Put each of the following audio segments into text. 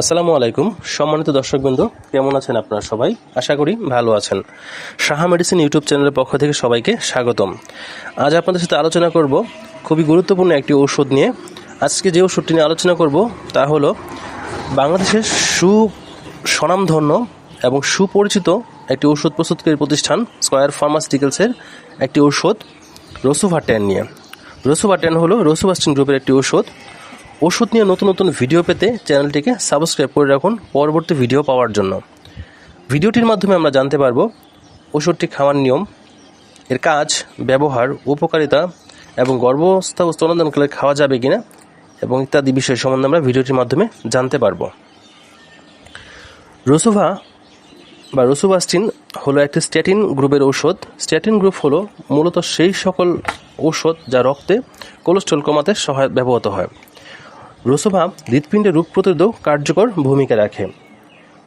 আসসালামু আলাইকুম। সম্মানিত দর্শকবৃন্দ, কেমন আছেন আপনারা সবাই? আশা করি ভালো আছেন। সাহা মেডিসিন ইউটিউব চ্যানেলের পক্ষ থেকে সবাইকে স্বাগতম। আজ আপনাদের সাথে আলোচনা করব খুবই গুরুত্বপূর্ণ একটি ঔষধ নিয়ে। আজকে যে ওষুধটি নিয়ে আলোচনা করব তা হলো বাংলাদেশের সু স্বনামধন্য এবং সুপরিচিত একটি ওষুধ প্রস্তুতকারী প্রতিষ্ঠান, স্কয়ার ফার্মাসিউটিক্যালসের একটি ঔষধ রসুভাটেন নিয়ে। রসুভাটেন হলো রসুবাস্টিন গ্রুপের একটি ওষুধ ওষুধ নিয়ে নতুন নতুন ভিডিও পেতে চ্যানেলটিকে সাবস্ক্রাইব করে রাখুন পরবর্তী ভিডিও পাওয়ার জন্য। ভিডিওটির মাধ্যমে আমরা জানতে পারব ওষুধটি খাওয়ার নিয়ম, এর কাজ, ব্যবহার, উপকারিতা এবং গর্ভাবস্থা ও স্তনদানকালে খাওয়া যাবে কিনা এবং ইত্যাদি বিষয় সম্বন্ধে আমরা ভিডিওটির মাধ্যমে জানতে পারব। রসুভা বা রসুবাস্টিন হলো একটি স্ট্যাটিন গ্রুপের ঔষধ। স্ট্যাটিন গ্রুপ হলো মূলত সেই সকল ঔষধ যা রক্তে কোলেস্ট্রল কমাতে সহায়, ব্যবহৃত হয়। রসোভা হৃৎপিণ্ডের রোগ প্রতিরোধ কার্যকর ভূমিকা রাখে।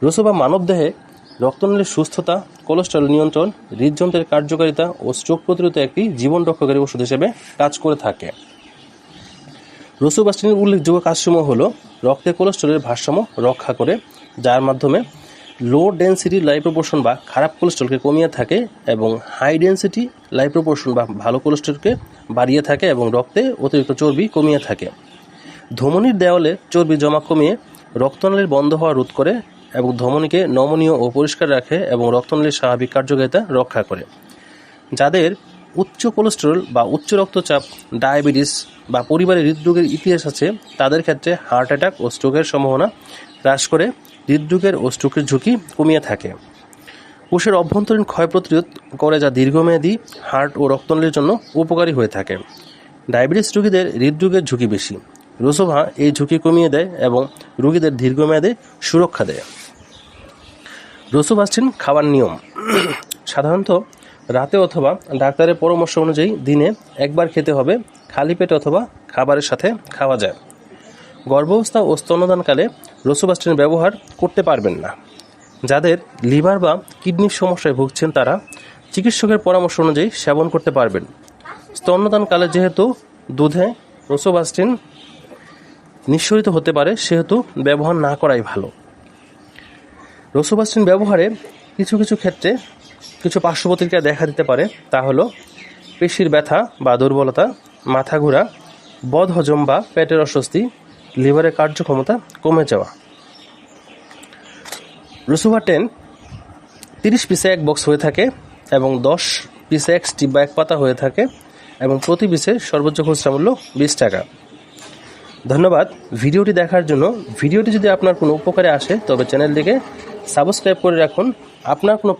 রসোভা মানবদেহে রক্তনালীর সুস্থতা, কোলেস্ট্রল নিয়ন্ত্রণ, হৃদযন্ত্রের কার্যকারিতা ও স্ট্রোক প্রতিরোধে একটি জীবন রক্ষাকারী ওষুধ হিসেবে কাজ করে থাকে। রসুবাস্টিনের উল্লেখযোগ্য কাজসমূহ হল রক্তে কোলেস্ট্রলের ভারসাম্য রক্ষা করে, যার মাধ্যমে লো ডেন্সিটি লাইপ্রোপোর্শন বা খারাপ কোলেস্ট্রলকে কমিয়ে থাকে এবং হাই ডেন্সিটি লাইপ্রোপোর্শন বা ভালো কোলেস্ট্রলকে বাড়িয়ে থাকে এবং রক্তে অতিরিক্ত চর্বি কমিয়ে থাকে। ধমনির দেওয়ালে চর্বি জমা কমিয়ে রক্তনালীর বন্ধ হওয়া রোধ করে এবং ধমনীকে নমনীয় ও পরিষ্কার রাখে এবং রক্তনালীর স্বাভাবিক কার্যকারিতা রক্ষা করে। যাদের উচ্চ কোলেস্টেরল বা উচ্চ রক্তচাপ, ডায়াবেটিস বা পরিবারের হৃদরোগের ইতিহাস আছে, তাদের ক্ষেত্রে হার্ট অ্যাটাক ও স্ট্রোকের সম্ভাবনা হ্রাস করে, হৃদরোগের ও স্ট্রোকের ঝুঁকি কমিয়ে থাকে। কোষের অভ্যন্তরীণ ক্ষয় প্রতিরোধ করে যা দীর্ঘমেয়াদী হার্ট ও রক্তনালীর জন্য উপকারী হয়ে থাকে। ডায়াবেটিস রোগীদের হৃদরোগের ঝুঁকি বেশি। রোসোভা এই ঝুঁকি কমিয়ে দেয় এবং রোগীদের দীর্ঘমেয়াদে সুরক্ষা দেয়। রোসোভাস্টিন খাওয়ার নিয়ম। সাধারণত রাতে অথবা ডাক্তারের পরামর্শ অনুযায়ী দিনে একবার খেতে হবে, খালি পেটে অথবা খাবারের সাথে খাওয়া যায়। গর্ভাবস্থা ও স্তনদানকালে রসুবাস্টিনের ব্যবহার করতে পারবেন না। যাদের লিভার বা কিডনির সমস্যায় ভুগছেন তারা চিকিৎসকের পরামর্শ অনুযায়ী সেবন করতে পারবেন। স্তন্যদানকালে যেহেতু দুধে রসোবাস্টিন নিঃসরিত হতে পারে, সেহেতু ব্যবহার না করাই ভালো। রসোবাস্টিন ব্যবহারে কিছু কিছু ক্ষেত্রে কিছু পার্শ্বপ্রতিক্রিয়া দেখা দিতে পারে, তা হলো পেশির ব্যথা বা দুর্বলতা, মাথা ঘোরা বদ হজম বা পেটের অস্বস্তি, লিভারের কার্যক্ষমতা কমে যাওয়া। রসুভা টেন তিরিশ পিসে এক বক্স হয়ে থাকে এবং দশ পিসে এক স্টিপ বা এক পাতা হয়ে থাকে এবং প্রতি পিসে সর্বোচ্চ খুচরা মূল্য বিশ টাকা। ধন্যবাদ। ভিডিওটি দেখার জন্য, ভিডিওটি যদি আপনার কোনো উপকারে আসে, তবে চ্যানেলটিকে সাবস্ক্রাইব করে রাখুন। আপনার কোনো